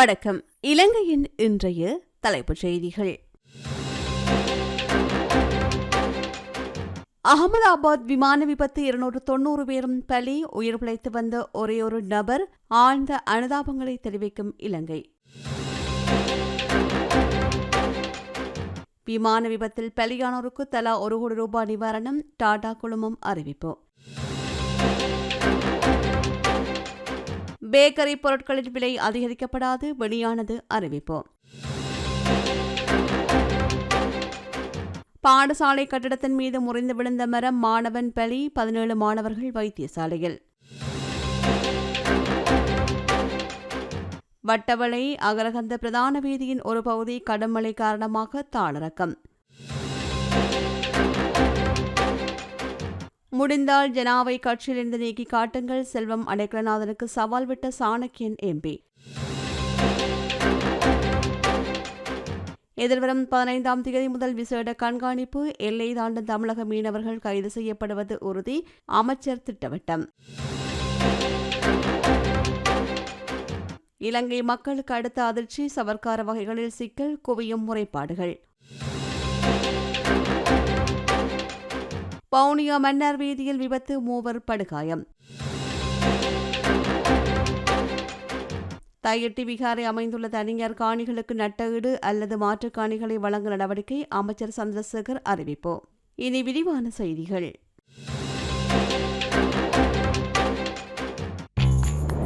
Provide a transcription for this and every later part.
வணக்கம். இலங்கையின் இன்றைய தலைப்புச் செய்திகள். அகமதாபாத் விமான விபத்து இருநூற்று தொன்னூறு பேரும் பலி உயிர் பிழைத்து வந்த ஒரே ஒரு நபர் ஆழ்ந்த அனுதாபங்களை தெரிவிக்கும் இலங்கை. விமான விபத்தில் பலியானோருக்கு தலா ஒரு கோடி ரூபாய் நிவாரணம் டாடா குழுமம் அறிவிப்பு. பேக்கரி பொருட்களின் விலை அதிகரிக்கப்படாது. வெளியானது அறிவிப்பு. பாடசாலை கட்டிடத்தின் மீது முறிந்து விழுந்த மரம் மாணவன் பலி பதினேழு மாணவர்கள் வைத்தியசாலையில். வட்டவளை அகரகந்த பிரதான வீதியின் ஒரு பகுதி கடும் மழை காரணமாக தாளிறக்கம் முடிந்தால் ஜனாவை கட்சியிலிருந்து நீக்கி காட்டுங்கள். செல்வம் அடைக்கலநாதனுக்கு சவால் விட்ட சாணக்கியன் எம்பி. எதிர்வரும் பதினைந்தாம் தேதி முதல் விசேட கண்காணிப்பு எல்லை தாண்டும் தமிழக மீனவர்கள் கைது செய்யப்படுவது உறுதி அமைச்சர் திட்டவட்டம். இலங்கை மக்களுக்கு அடுத்த அதிர்ச்சி சவர்க்கார வகைகளில் சிக்கல் குவியும் முறைப்பாடுகள். பவுனியா மன்னார் வீதியில் விபத்து மூவர் படுகாயம். தையட்டி விகாரை அமைந்துள்ள தனியார் காணிகளுக்கு நட்டஈடு அல்லது மாற்றுக் காணிகளை வழங்க நடவடிக்கை அமைச்சர் சந்திரசேகர் அறிவிப்பு. இனி விரிவான செய்திகள்.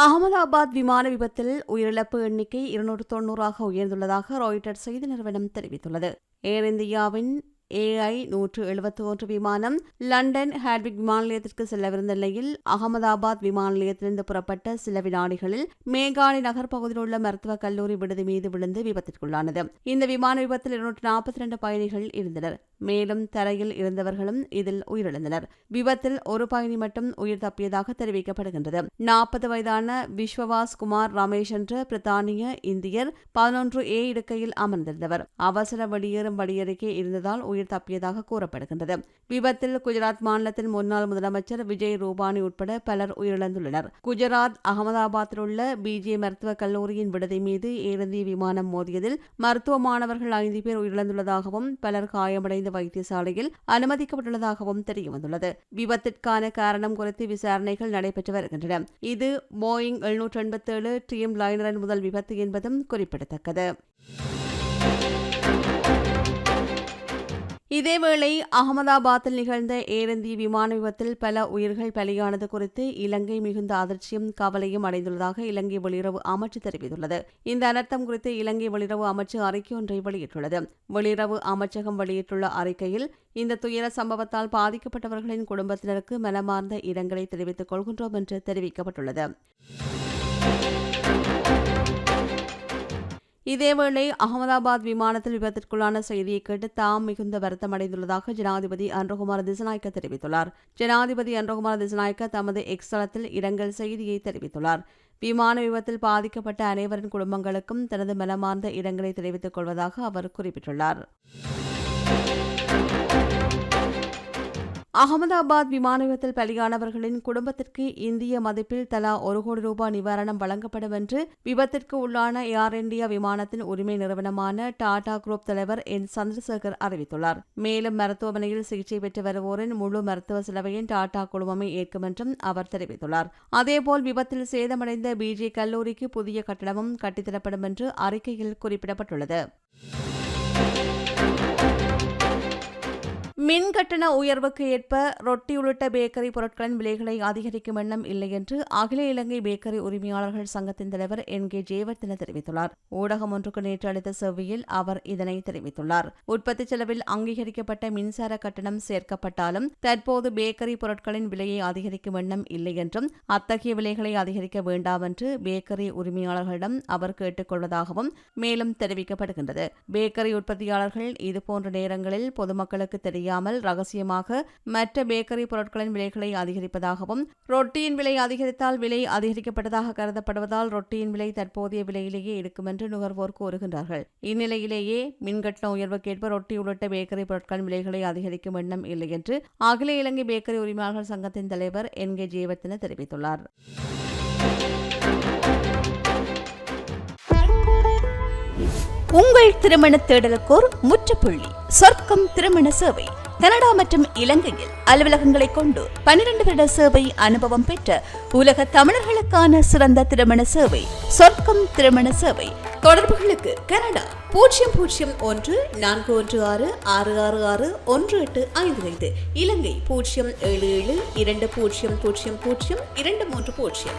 Ahmedabad விமான விபத்தில் உயிரிழப்பு எண்ணிக்கை இருநூற்று தொன்னூறாக உயர்ந்துள்ளதாக ராய்டர் செய்தி நிறுவனம் தெரிவித்துள்ளது. ஏர் இந்தியாவின் ஏஐ நூற்று எழுபத்தி ஒன்று விமானம் லண்டன் ஹேட்விக் விமான நிலையத்திற்கு செல்லவிருந்த நிலையில் அகமதாபாத் விமான நிலையத்திலிருந்து புறப்பட்ட சில வினாடிகளில் மேகாலி நகர் பகுதியில் உள்ள மருத்துவக் கல்லூரி விடுதி மீது விழுந்து விபத்திற்குள்ளானது இந்த விமான விபத்தில் இருநூற்று நாற்பத்தி இரண்டு பயணிகள் இருந்தனர். மேலும் தரையில் இருந்தவர்களும் இதில் உயிரிழந்தனர். விபத்தில் ஒரு பயணி மட்டும் உயிர் தப்பியதாக தெரிவிக்கப்படுகின்றது. நாற்பது வயதான விஸ்வவாஸ் குமார் ரமேஷ் என்ற பிரித்தானிய இந்தியர் பதினொன்று ஏ இடுக்கையில் அமர்ந்திருந்தவர். அவசர வெளியேறும் வழியருகே இருந்ததால் உயிர் தப்பியதாக கூறப்படுகின்றது. விபத்தில் குஜராத் மாநிலத்தின் முன்னாள் முதலமைச்சர் விஜய் ரூபானி உட்பட பலர் உயிரிழந்துள்ளனர். குஜராத் அகமதாபாத்தில் உள்ள பிஜே மருத்துவக் கல்லூரியின் விடுதி மீது ஏர் இந்திய விமானம் மோதியதில் மருத்துவ மாணவர்கள் ஐந்து பேர் உயிரிழந்துள்ளதாகவும் பலர் காயமடைந்த வைத்தியசாலையில் அனுமதிக்கப்பட்டுள்ளதாகவும் தெரியவந்துள்ளது. விபத்திற்கான காரணம் குறித்து விசாரணைகள் நடைபெற்று வருகின்றன. இது போயிங் எழுநூற்று எண்பத்தேழு ட்ரீம் லைனரின் முதல் விபத்து என்பதும் குறிப்பிடத்தக்கது. இதேவேளை அகமதாபாத்தில் நிகழ்ந்த ஏர் இந்திய விமான விபத்தில் பல உயிர்கள் பலியானது குறித்து இலங்கை மிகுந்த அதிர்ச்சியும் கவலையும் அடைந்துள்ளதாக இலங்கை வெளியுறவு அமைச்சு தெரிவித்துள்ளது. இந்த அனர்த்தம் குறித்து இலங்கை வெளியுறவு அமைச்சு அறிக்கை ஒன்றை வெளியிட்டுள்ளது. வெளியுறவு அமைச்சகம் வெளியிட்டுள்ள அறிக்கையில் இந்த துயர சம்பவத்தால் பாதிக்கப்பட்டவர்களின் குடும்பத்தினருக்கு மனமார்ந்த இரங்கலை தெரிவித்துக் கொள்கின்றோம் என்று தெரிவிக்கப்பட்டுள்ளது. இதேவேளை அகமதாபாத் விமானத்தில் விபத்திற்குள்ளான செய்தியை கேட்டு தாம் மிகுந்த வருத்தம் அடைந்துள்ளதாக ஜனாதிபதி அன்றகுமார் திசநாயக்க தெரிவித்துள்ளார். ஜனாதிபதி அன்றகுமார் திசநாயக்க தமது எக்ஸ் தளத்தில் இரங்கல் செய்தியை தெரிவித்துள்ளார். விமான விபத்தில் பாதிக்கப்பட்ட அனைவரின் குடும்பங்களுக்கும் தனது மனமார்ந்த இரங்கலை தெரிவித்துக் கொள்வதாக அவர் குறிப்பிட்டுள்ளார். அகமதாபாத் விமான விபத்தில் பலியானவர்களின் குடும்பத்திற்கு இந்திய மதிப்பில் தலா ஒரு கோடி ரூபாய் நிவாரணம் வழங்கப்படும் என்று விபத்திற்கு உள்ளான ஏர் இந்தியா விமானத்தின் உரிமை நிறுவனமான டாடா குரூப் தலைவர் என். சந்திரசேகர் அறிவித்துள்ளார். மேலும் மருத்துவமனையில் சிகிச்சை பெற்று வருவோரின் முழு மருத்துவ செலவையும் டாடா குழுமமே ஏற்கும் என்றும் அவர் தெரிவித்துள்ளார். அதேபோல் விபத்தில் சேதமடைந்த பிஜே கல்லூரிக்கு புதிய கட்டடமும் கட்டித்தரப்படும் என்று அறிக்கையில் குறிப்பிடப்பட்டுள்ளது. மின் கட்டண உயர்வுக்கு ஏற்ப ரொட்டி உள்ளிட்ட பேக்கரி பொருட்களின் விலைகளை அதிகரிக்கும் எண்ணம் இல்லை என்று அகில இலங்கை பேக்கரி உரிமையாளர்கள் சங்கத்தின் தலைவர் என் கே ஜெயவர்தன தெரிவித்துள்ளார். ஊடகம் ஒன்றுக்கு நேற்று அளித்த செவ்வியில் அவர் இதனை தெரிவித்துள்ளார். உற்பத்தி செலவில் அங்கீகரிக்கப்பட்ட மின்சார கட்டணம் சேர்க்கப்பட்டாலும் தற்போது பேக்கரி பொருட்களின் விலையை அதிகரிக்கும் எண்ணம் இல்லை என்றும் அத்தகைய விலைகளை அதிகரிக்க வேண்டாம் என்று பேக்கரி உரிமையாளர்களிடம் அவர் கேட்டுக்கொள்வதாகவும் மேலும் தெரிவிக்கப்படுகின்றது. பேக்கரி உற்பத்தியாளர்கள் இதுபோன்ற நேரங்களில் பொதுமக்களுக்கு தெரியாமல் ரகசியமாக மற்ற பேக்கரி பொருட்களின் விலைகளை அதிகரிப்பதாகவும் ரொட்டியின் விலை அதிகரித்தால் விலை அதிகரிக்கப்பட்டதாக கருதப்படுவதால் ரொட்டியின் விலை தற்போதைய விலையிலேயே இருக்கும் என்று நுகர்வோர் கூறுகின்றார்கள். இந்நிலையிலேயே மின்கட்டண உயர்வுக்கேற்ப ரொட்டி உள்ளிட்ட பேக்கரி பொருட்களின் விலைகளை அதிகரிக்கும் எண்ணம் இல்லை என்று அகில இலங்கை பேக்கரி உரிமையாளர்கள் சங்கத்தின் தலைவர் என் கே ஜெயவர்தன தெரிவித்துள்ளார். உங்கள் திருமண தேடலுக்கோர் முற்றுப்புள்ளி. சொர்க்கம் திருமண சேவை. கனடா மற்றும் இலங்கையில் அலுவலகங்களை கொண்டு பனிரெண்டு வருட சேவை அனுபவம் பெற்ற உலக தமிழர்களுக்கான சிறந்த திருமண சேவை. சொர்க்கம் திருமண சேவை. தொடர்புகளுக்கு கனடா பூஜ்ஜியம் பூஜ்ஜியம் ஒன்று நான்கு ஒன்று ஆறு ஆறு ஆறு ஆறு ஒன்று எட்டு ஐந்து ஐந்து. இலங்கை பூஜ்ஜியம் ஏழு ஏழு இரண்டு பூஜ்ஜியம் பூஜ்ஜியம் பூஜ்ஜியம் இரண்டு மூன்று பூஜ்ஜியம்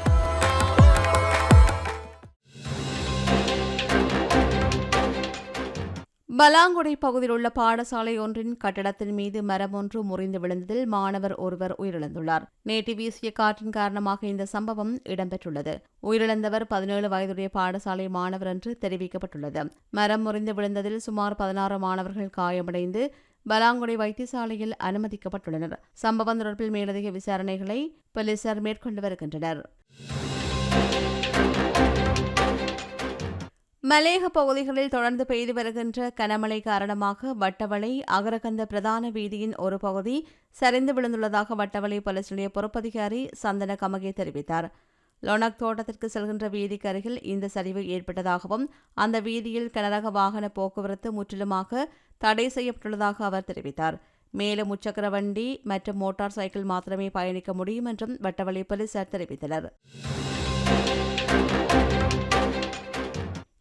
பலாங்குடை பகுதியில் உள்ள பாடசாலை ஒன்றின் கட்டடத்தின் மீது மரம் ஒன்று முறிந்து விழுந்ததில் மாணவர் ஒருவர் உயிரிழந்துள்ளார். நேற்று வீசிய காற்றின் காரணமாக இந்த சம்பவம் இடம்பெற்றுள்ளது. உயிரிழந்தவர் பதினேழு வயதுடைய பாடசாலை மாணவர் என்று தெரிவிக்கப்பட்டுள்ளது. மரம் முறிந்து விழுந்ததில் சுமார் பதினாறு மாணவர்கள் காயமடைந்து பலாங்குடை வைத்தியசாலையில் அனுமதிக்கப்பட்டுள்ளனர். சம்பவம் தொடர்பில் மேலதிக விசாரணைகளை போலீசார் மேற்கொண்டு வருகின்றனர். மலேக பகுதிகளில் தொடர்ந்து பெய்து வருகின்ற கனமழை காரணமாக வட்டவளை அகரகந்த பிரதான வீதியின் ஒரு பகுதி சரிந்து விழுந்துள்ளதாக வட்டவளை போலீஸ் நிலைய பொறுப்பதிகாரி சந்தன கமகே தெரிவித்தார். லொனக் தோட்டத்திற்கு செல்கின்ற வீதிக்கு அருகில் இந்த சரிவு ஏற்பட்டதாகவும் அந்த வீதியில் கனரக வாகன போக்குவரத்து முற்றிலுமாக தடை செய்யப்பட்டுள்ளதாக அவர் தெரிவித்தார். மேலும் முச்சக்கர வண்டி மற்றும் மோட்டார் சைக்கிள் மாத்திரமே பயணிக்க முடியும் என்றும் வட்டவளை போலீசார் தெரிவித்தனர்.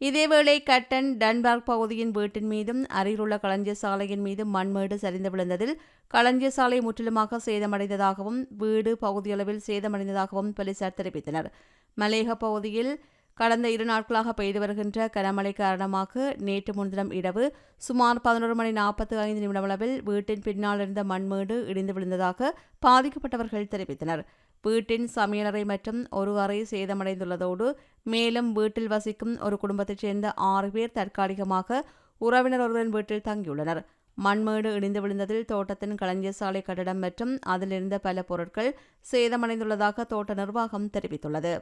இதேவேளை கட்டன் டன்பார்க் பகுதியின் வீட்டின் மீதும் அருகிலுள்ள களஞ்சிய சாலையின் மீதும் மண்மேடு சரிந்து விழுந்ததில் களஞ்சிய சாலை முற்றிலுமாக சேதமடைந்ததாகவும் வீடு பகுதியளவில் சேதமடைந்ததாகவும் போலீசார் தெரிவித்தனர். மலேக பகுதியில் கடந்த இரு நாட்களாக பெய்து வருகின்ற கனமழை காரணமாக நேற்று முன்தினம் இரவு சுமார் பதினோரு மணி நாற்பத்தி ஐந்து நிமிடமளவில் வீட்டின் பின்னால் இருந்த மண்மேடு இடிந்து விழுந்ததாக பாதிக்கப்பட்டவர்கள் தெரிவித்தனர். வீட்டின் சமையலறை மற்றும் ஒரு அறை சேதமடைந்துள்ளதோடு மேலும் வீட்டில் வசிக்கும் ஒரு குடும்பத்தைச் சேர்ந்த ஆறு பேர் தற்காலிகமாக உறவினர் ஒருவரின் வீட்டில் தங்கியுள்ளனர். மண்மேடு இடிந்து விழுந்ததில் தோட்டத்தின் களஞ்சியசாலை கட்டடம் மற்றும் அதிலிருந்த பல பொருட்கள் சேதமடைந்துள்ளதாக தோட்ட நிர்வாகம் தெரிவித்துள்ளது.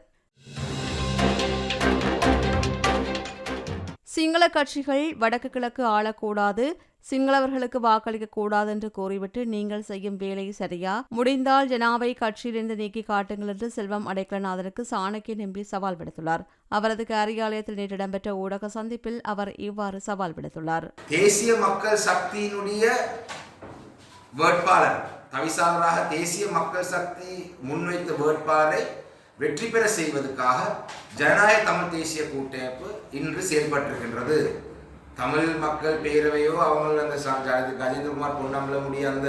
சிங்கள கட்சிகள் வடக்கு கிழக்கு ஆளக்கூடாது சிங்களவர்களுக்கு வாக்களிக்க கூடாது என்று கூறிவிட்டு நீங்கள் செய்யும் வேலை சரியா? முடிந்தால் ஜனாவை கட்சியிலிருந்து நீக்கி காட்டுங்கள் என்று செல்வம் அடைக்கலநாதனுக்கு சாணக்கியன் எம்பி சவால் விடுத்துள்ளார். அவரது காரியாலயத்தில் நேற்று இடம்பெற்ற ஊடக சந்திப்பில் அவர் இவ்வாறு சவால் விடுத்துள்ளார். தேசிய மக்கள் சக்தியினுடைய வேட்பாளர் தவிசாளராக தேசிய மக்கள் சக்தி முன்வைத்த வேட்பாளரை வெற்றி பெற செய்வதற்காக ஜனநாயக தமிழ் தேசிய கூட்டமைப்பு இன்று செயல்பட்டிருக்கின்றது. தமிழ் மக்கள் பேரவையோ அவங்க அந்த ச- ஜ- கஜேந்திரகுமார் பொன்னம்பலமுடைய அந்த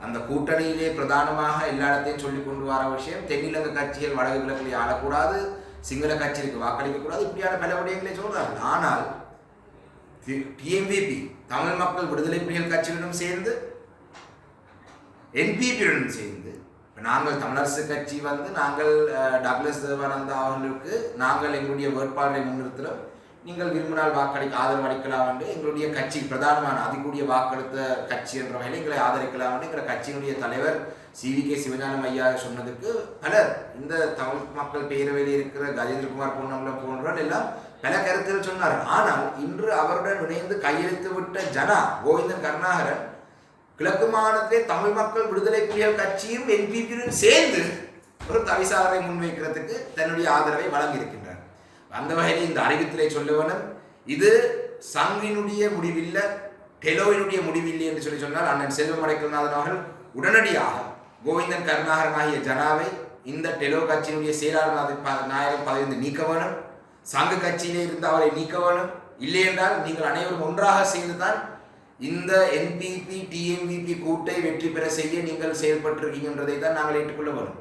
அந்த கூட்டணியிலே பிரதானமாக எல்லா இடத்தையும் சொல்லி கொண்டு வர விஷயம் தென்னிலங்க கட்சிகள் வடக்கு கிழக்கிலே ஆளக்கூடாது சிங்கள கட்சிகளுக்கு வாக்களிக்கக்கூடாது இப்படியான பல விடயங்களை சொல்றாங்க. ஆனால் டிஎம்பிபி தமிழ் மக்கள் விடுதலை புலிகள் கட்சியுடன் சேர்ந்து என்பிபியுடன் சேர்ந்து நாங்கள் தமிழரசு கட்சி வந்து நாங்கள் டக்ளஸ் தேவானந்தா அவர்களுக்கு நாங்கள் எங்களுடைய வேட்பாளரை முன்னிறுத்துகிறோம் நீங்கள் விரும்பினால் வாக்களிக்க ஆதரவு அளிக்கலாம் என்று எங்களுடைய கட்சி பிரதானமான அதிகூடிய வாக்களித்த கட்சி என்ற வகையில் எங்களை ஆதரிக்கலாம் என்று எங்கள் கட்சியினுடைய தலைவர் சி வி கே சிவஞானம் ஐயா சொன்னதுக்கு பலர் இந்த தமிழ் மக்கள் பேரவையில் இருக்கிற கஜேந்திரகுமார் பொன்னம்பலம் போன்றவர்கள் எல்லாம் பல கருத்தில் சொன்னார் ஆனால் இன்று அவருடன் இணைந்து கையெழுத்து விட்ட ஜனா கோவிந்தன் கருணாகரன் கிழக்கு மாநிலத்திலே தமிழ் மக்கள் விடுதலை புலிகள் கட்சியும் என்பிபியும் சேர்ந்து ஒரு தவிசாரரை முன்வைக்கிறதுக்கு தன்னுடைய ஆதரவை வழங்கியிருக்கின்றார் அந்த வகையில் இந்த அறிவித்திலே சொல்ல வேணும் இது சங்கினுடைய முடிவில்லை டெலோவினுடைய முடிவில்லை என்று சொல்லி சொன்னால் அண்ணன் செல்வம் அடைக்கல்நாதன் அவர்கள் உடனடியாக கோவிந்தன் கருணாகரன் ஆகிய ஜனாவை இந்த டெலோ கட்சியினுடைய செயலாளர் நாயகர் ப- பதவியிலிருந்து நீக்க வேணும். சங்க கட்சியிலே இருந்து அவரை நீக்க வேணும். இல்லை என்றால் நீங்கள் அனைவரும் ஒன்றாக சேர்ந்துதான் இந்த என்பிபி டிஎம்பிபி கூட்டை வெற்றி பெற செய்ய நீங்கள் செயல்பட்டிருக்கீங்கன்றதை தான் நாங்கள் ஏற்றுக்கொள்ள வேணும்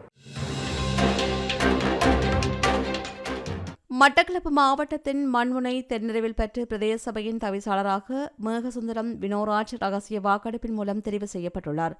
மட்டக்களப்பு மாவட்டத்தின் மண்முனை தென்னிறைவில் பெற்று பிரதேச சபையின் தவிசாளராக மேகசுந்தரம் வினோராஜ் ரகசிய வாக்கெடுப்பின் மூலம் தெரிவு செய்யப்பட்டுள்ளார்.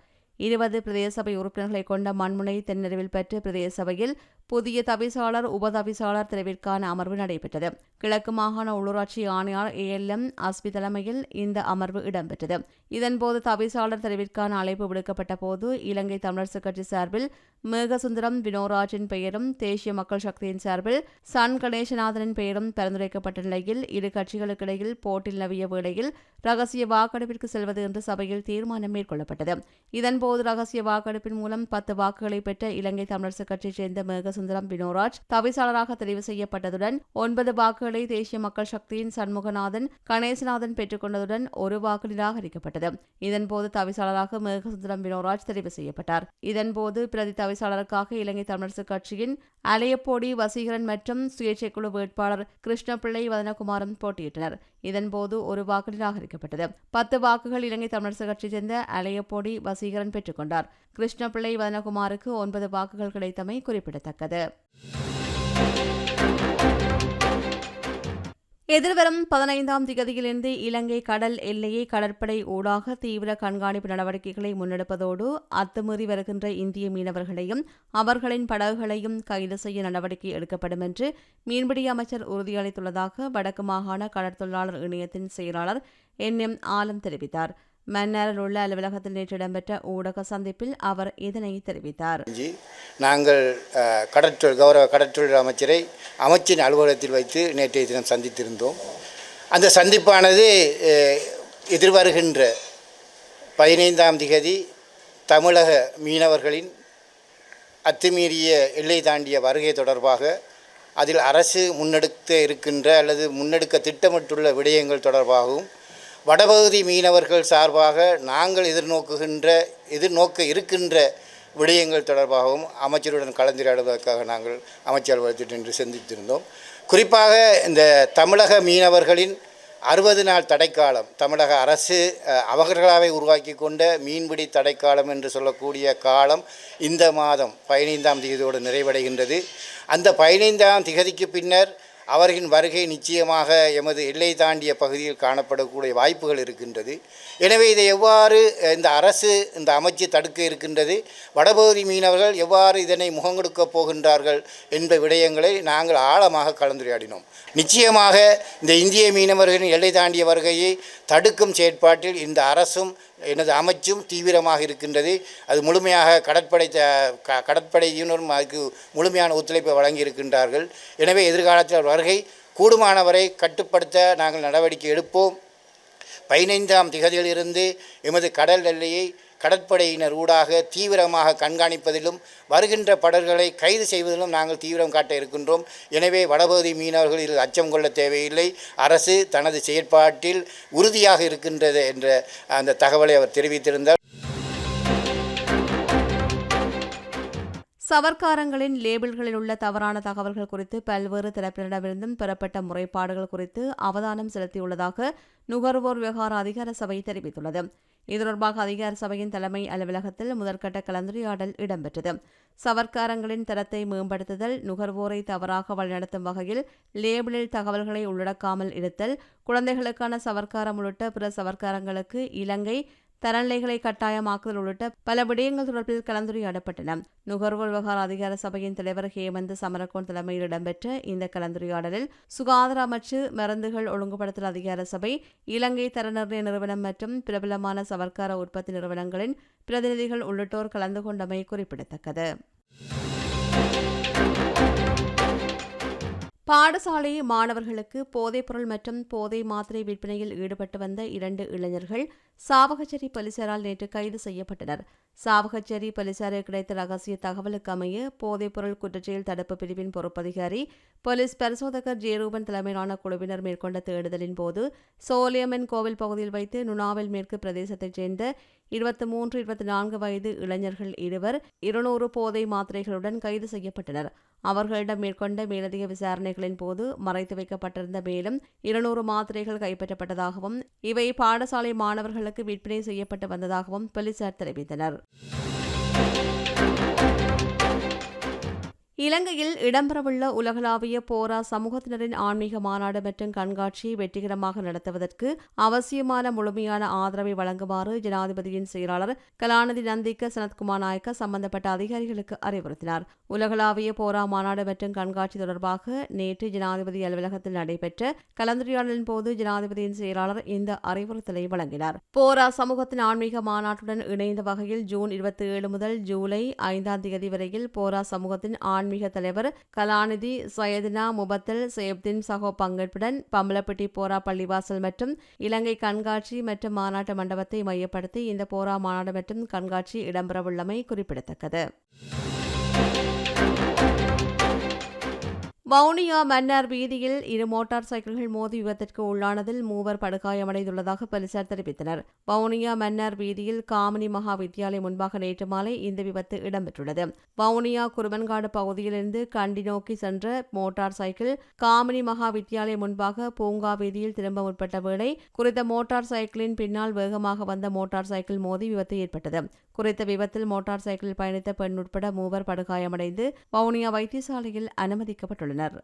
இருபது பிரதேச சபை உறுப்பினர்களை கொண்ட மண்முனை தென்னறிவில் பெற்று பிரதேச சபையில் புதிய தவிசாளர் உபதவிசாளர் தெரிவிற்கான அமர்வு நடைபெற்றது. கிழக்கு மாகாண உள்ளூராட்சி ஆணையாளர் ஏஎல்எம் அஸ்பி தலைமையில் இந்த அமர்வு இடம்பெற்றது. இதன்போது தவிசாளர் தெரிவிற்கான அழைப்பு விடுக்கப்பட்ட போது இலங்கை தமிழரசுக் கட்சி சார்பில் மேகசுந்தரம் வினோராஜின் பெயரும் தேசிய மக்கள் சக்தியின் சார்பில் சன் கணேசநாதனின் பெயரும் பரிந்துரைக்கப்பட்ட நிலையில் இரு கட்சிகளுக்கிடையில் போட்டி நிலவிய வேளையில் ரகசிய வாக்கெடுப்பிற்கு செல்வது என்று சபையில் தீர்மானம் மேற்கொள்ளப்பட்டது. இதன்போது ரகசிய வாக்கெடுப்பின் மூலம் பத்து வாக்குகளை பெற்ற இலங்கை தமிழரசு கட்சியைச் சேர்ந்த மேகசுந்தரம் பினோராஜ் தவிசாளராக தெரிவு செய்யப்பட்டதுடன் ஒன்பது வாக்குகளை தேசிய மக்கள் சக்தியின் சண்முகநாதன் கணேசநாதன் பெற்றுக்கொண்டதுடன் ஒரு வாக்கு நிராகரிக்கப்பட்டது. இதன்போது தவிசாளராக மேகசுந்தரம் வினோராஜ் தெரிவு செய்யப்பட்டார். இதன்போது பிரதி தவிசாளருக்காக இலங்கை தமிழரசு கட்சியின் அலையப்போடி வசீகரன் மற்றும் சுயேட்சை குழு வேட்பாளர் கிருஷ்ணபிள்ளை வதனகுமாரும் போட்டியிட்டனர். இதன்போது ஒரு வாக்கு நிராகரிக்கப்பட்டது. பத்து வாக்குகள் இலங்கை தமிழரசு கட்சியைச் சேர்ந்த அலையப்போடி வசீகரன் பெற்றுக்கொண்டார். கிருஷ்ணபிள்ளை வதனகுமாருக்கு ஒன்பது வாக்குகள் கிடைத்தமை குறிப்பிடத்தக்கது. எதிர்வரும் பதினைந்தாம் திகதியிலிருந்து இலங்கை கடல் எல்லையை கடற்படை ஊடாக தீவிர கண்காணிப்பு நடவடிக்கைகளை முன்னெடுப்பதோடு அத்துமீறி வருகின்ற இந்திய மீனவர்களையும் அவர்களின் படகுகளையும் கைது செய்ய நடவடிக்கை எடுக்கப்படும் என்று மீன்பிடி அமைச்சர் உறுதியளித்துள்ளதாக வடக்கு மாகாண கடற்தொழிலாளர் இணையத்தின் செயலாளர் என் எம் ஆலம் தெரிவித்தார். மன்னாரில் உள்ள அலுவலகத்தில் நேற்று இடம்பெற்ற ஊடக சந்திப்பில் அவர் இதனை தெரிவித்தார். நாங்கள் கடற்றொழில் கௌரவ கடற்றொழில் அமைச்சரை அமைச்சின் அலுவலகத்தில் வைத்து நேற்றைய தினம் சந்தித்திருந்தோம். அந்த சந்திப்பானது எதிர்வருகின்ற பதினைந்தாம் திகதி தமிழக மீனவர்களின் அத்துமீறிய எல்லை தாண்டிய வருகை தொடர்பாக அதில் அரசு முன்னெடுக்க இருக்கின்ற அல்லது முன்னெடுக்க திட்டமிட்டுள்ள விடயங்கள் தொடர்பாகவும் வடபகுதி மீனவர்கள் சார்பாக நாங்கள் எதிர்நோக்குகின்ற எதிர்நோக்க இருக்கின்ற விடயங்கள் தொடர்பாகவும் அமைச்சருடன் கலந்துரையாடுவதற்காக நாங்கள் அமைச்சர் அலுவலகத்தில் நின்று சிந்தித்திருந்தோம். குறிப்பாக இந்த தமிழக மீனவர்களின் அறுபது நாள் தடைக்காலம் தமிழக அரசு அஹ், அவர்களாகவே உருவாக்கி கொண்ட மீன்பிடி தடைக்காலம் என்று சொல்லக்கூடிய காலம் இந்த மாதம் பதினைந்தாம் திகதியோடு நிறைவடைகின்றது. அந்த பதினைந்தாம் திகதிக்கு பின்னர் அவர்களின் வருகை நிச்சயமாக எமது எல்லை தாண்டிய பகுதியில் காணப்படக்கூடிய வாய்ப்புகள் இருக்கின்றது. எனவே இதை எவ்வாறு இந்த அரசு இந்த அமைச்சு தடுக்க இருக்கின்றது? வடபகுதி மீனவர்கள் எவ்வாறு இதனை முகங்கொடுக்கப் போகின்றார்கள் என்ற விடயங்களை நாங்கள் ஆழமாக கலந்துரையாடினோம். நிச்சயமாக இந்த இந்திய மீனவர்களின் எல்லை தாண்டிய வருகையை தடுக்கும் செயற்பாட்டில் இந்த அரசும் எனது அமைச்சும் தீவிரமாக இருக்கின்றது. அது முழுமையாக கடற்படை த- க- கடற்படையினரும் அதுக்கு முழுமையான ஒத்துழைப்பை வழங்கி இருக்கின்றார்கள் எனவே எதிர்காலத்தில் வருகை கூடுமானவரை கட்டுப்படுத்த நாங்கள் நடவடிக்கை எடுப்போம். பதினைந்தாம் திகதியிலிருந்து எமது கடல் எல்லையை கடற்படையினர் ஊடாக தீவிரமாக கண்காணிப்பதிலும் வருகின்ற படர்களை கைது செய்வதிலும் நாங்கள் தீவிரம் காட்ட இருக்கின்றோம். எனவே வடபகுதி மீனவர்கள் இதில் அச்சம் கொள்ள தேவையில்லை. அரசு தனது செயற்பாட்டில் உறுதியாக இருக்கின்றது என்ற அந்த தகவலை அவர் தெரிவித்திருந்தார். சவர்க்காரங்களின் லேபிள்களில் உள்ள தவறான தகவல்கள் குறித்து பல்வேறு தரப்பினரிடமிருந்தும் பெறப்பட்ட முறைப்பாடுகள் குறித்து அவதானம் செலுத்தியுள்ளதாக நுகர்வோர் விவகார அதிகார சபை தெரிவித்துள்ளது. இது தொடர்பாக அதிகார சபையின் தலைமை அலுவலகத்தில் முதற்கட்ட கலந்துரையாடல் இடம்பெற்றது. சவர்க்காரங்களின் தரத்தை மேம்படுத்துதல் நுகர்வோரை தவறாக வழிநடத்தும் வகையில் லேபிளில் தகவல்களை உள்ளடக்காமல் இருத்தல் குழந்தைகளுக்கான சவர்க்காரம் உள்ளிட்ட பிற சவர்க்காரங்களுக்கு இலங்கை தரநிலைகளை கட்டாயமாக்குதல் உள்ளிட்ட பல விடயங்கள் தொடர்பில் கலந்துரையாடப்பட்டன. நுகர்வோர் விவகார அதிகார சபையின் தலைவர் ஹேமந்த் சமரகோன் தலைமையில் இடம்பெற்ற இந்த கலந்துரையாடலில் சுகாதார அமைச்சு மருந்துகள் ஒழுங்குபடுத்தல் அதிகார சபை இலங்கை தர நிர்ணய நிறுவனம் மற்றும் பிரபலமான சவர்க்கார உற்பத்தி நிறுவனங்களின் பிரதிநிதிகள் உள்ளிட்டோர் கலந்து கொண்டமை குறிப்பிடத்தக்கது. பாடசாலை மாணவர்களுக்கு போதைப்பொருள் மற்றும் போதை மாத்திரை விற்பனையில் ஈடுபட்டு வந்த இரண்டு இளைஞர்கள் சாவகச்சேரி போலீசாரால் நேற்று கைது செய்யப்பட்டனர். சாவகச்சேரி போலீசாருக்கு கிடைத்த ரகசிய தகவலுக்கு அமைய போதைப்பொருள் குற்றச்செயல் தடுப்பு பிரிவின் பொறுப்பதிகாரி போலீஸ் பரிசோதகர் ஜெயரூபன் தலைமையிலான குழுவினர் மேற்கொண்ட தேடுதலின் போது சோலியம்மன் கோவில் பகுதியில் வைத்து நுணாவில் மேற்கு பிரதேசத்தைச் சேர்ந்த இருபத்தி மூன்று இருபத்தி நான்கு வயது இளைஞர்கள் இருவர் இருநூறு போதை மாத்திரைகளுடன் கைது செய்யப்பட்டனர். அவர்களிடம் மேற்கொண்ட மேலதிக விசாரணைகளின் போது மறைத்து வைக்கப்பட்டிருந்த மேலும் இருநூறு மாத்திரைகள் கைப்பற்றப்பட்டதாகவும் இவை பாடசாலை மாணவர்களுக்கு விற்பனை செய்யப்பட்டு வந்ததாகவும் போலீசார் தெரிவித்தனர். இலங்கையில் இடம்பெறவுள்ள உலகளாவிய போரா சமூகத்தினரின் ஆன்மீக மாநாடு மற்றும் கண்காட்சியை வெற்றிகரமாக நடத்துவதற்கு அவசியமான முழுமையான ஆதரவை வழங்குமாறு ஜனாதிபதியின் செயலாளர் கலாநிதி நந்திக்க சனத்குமார் நாயக்க சம்பந்தப்பட்ட அதிகாரிகளுக்கு அறிவுறுத்தினார். உலகளாவிய போரா மாநாடு மற்றும் கண்காட்சி தொடர்பாக நேற்று ஜனாதிபதி அலுவலகத்தில் நடைபெற்ற கலந்துரையாடலின் போது ஜனாதிபதியின் செயலாளர் இந்த அறிவுறுத்தலை வழங்கினார். போரா சமூகத்தின் ஆன்மீக மாநாட்டுடன் இணைந்த வகையில் ஜூன் இருபத்தி ஏழு முதல் ஜூலை ஐந்தாம் தேதி வரையில் போரா சமூகத்தின் ஆன்மீக தலைவர் கலாநிதி சையதினா முபத்தல் சேப்தின் சகோ பங்கேற்புடன் பம்பலப்பட்டி போரா பள்ளிவாசல் மற்றும் இலங்கை கண்காட்சி மற்றும் மாநாட்டு மண்டபத்தை மையப்படுத்தி இந்த போரா மாநாடு மற்றும் கண்காட்சி இடம்பெறவுள்ளமை குறிப்பிடத்தக்கது. வவுனியா மன்னார் வீதியில் இரு மோட்டார் சைக்கிள்கள் மோதி விபத்திற்கு உள்ளானதில் மூவர் படுகாயமடைந்துள்ளதாக போலீசார் தெரிவித்தனர். வவுனியா மன்னார் வீதியில் காமினி மகா வித்தியாலயம் முன்பாக நேற்று மாலை இந்த விபத்து இடம்பெற்றுள்ளது. வவுனியா குருவன்காடு பகுதியிலிருந்து கண்டி நோக்கி சென்ற மோட்டார் சைக்கிள் காமினி மகா வித்தியாலயம் முன்பாக பூங்கா வீதியில் திரும்ப முற்பட்ட வேளை குறித்த மோட்டார் சைக்கிளின் பின்னால் வேகமாக வந்த மோட்டார் சைக்கிள் மோதி விபத்து ஏற்பட்டது. குறித்த விபத்தில் மோட்டார் சைக்கிளில் பயணித்த பெண் உட்பட மூவர் படுகாயமடைந்து வவுனியா வைத்தியசாலையில் அனுமதிக்கப்பட்டுள்ளனர்.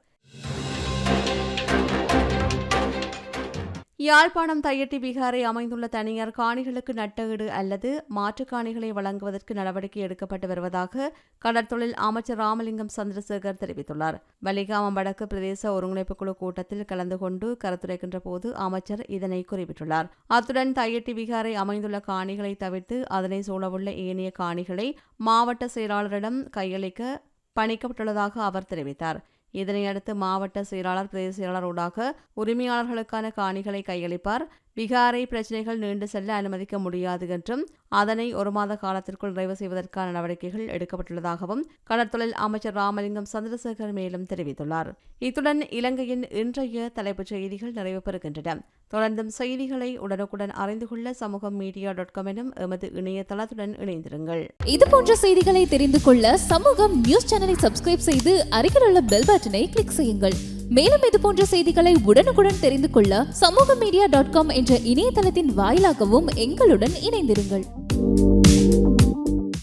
யாழ்ப்பாணம் தையட்டி பீகாரை அமைந்துள்ள தனியார் காணிகளுக்கு நட்டஈடு அல்லது மாற்றுக் காணிகளை வழங்குவதற்கு நடவடிக்கை எடுக்கப்பட்டு வருவதாக கடற்தொழில் அமைச்சர் ராமலிங்கம் சந்திரசேகர் தெரிவித்துள்ளார். வலிகாமம் வடக்கு பிரதேச ஒருங்கிணைப்பு குழு கூட்டத்தில் கலந்து கொண்டு கருத்துரைக்கின்ற போது அமைச்சர் இதனை குறிப்பிட்டுள்ளார். அத்துடன் தையட்டி பீகாரை அமைந்துள்ள காணிகளை தவிர்த்து அதனை சூழவுள்ள ஏனைய காணிகளை மாவட்ட செயலாளரிடம் கையளிக்க பணிக்கப்பட்டுள்ளதாக அவர் தெரிவித்தார். இதனையடுத்து மாவட்ட செயலாளர் பிரதேச செயலாளர் ஊடாக உரிமையாளர்களுக்கான காணிகளை கையளிப்பார். பீகாரை பிரச்சினைகள் நீண்டு செல்ல அனுமதிக்க முடியாது என்றும் அதனை ஒரு மாத காலத்திற்குள் நிறைவு செய்வதற்கான நடவடிக்கைகள் எடுக்கப்பட்டுள்ளதாகவும் கடற்தொழில் அமைச்சர் ராமலிங்கம் சந்திரசேகர் மேலும் தெரிவித்துள்ளார். இத்துடன் இலங்கையின் இன்றைய தலைப்புச் செய்திகள் நிறைவு பெறுகின்றன. தொடர்ந்தும் செய்திகளை உடனுக்குடன் அறிந்து கொள்ள சமூகம் மீடியா டாட் காம் எனும் எமது இணையதளத்துடன் இணைந்திருங்கள். இது போன்ற செய்திகளை தெரிந்து கொள்ள சமூகம் நியூஸ் சேனலை சப்ஸ்கிரைப் செய்து அருகில் உள்ள பெல் பட்டனை கிளிக் செய்யுங்கள். மேலும் இது போன்ற செய்திகளை உடனுக்குடன் தெரிந்து கொள்ள சமூக மீடியா டாட் காம் என்ற இணையதளத்தின் வாயிலாகவும் எங்களுடன் இணைந்திருங்கள்.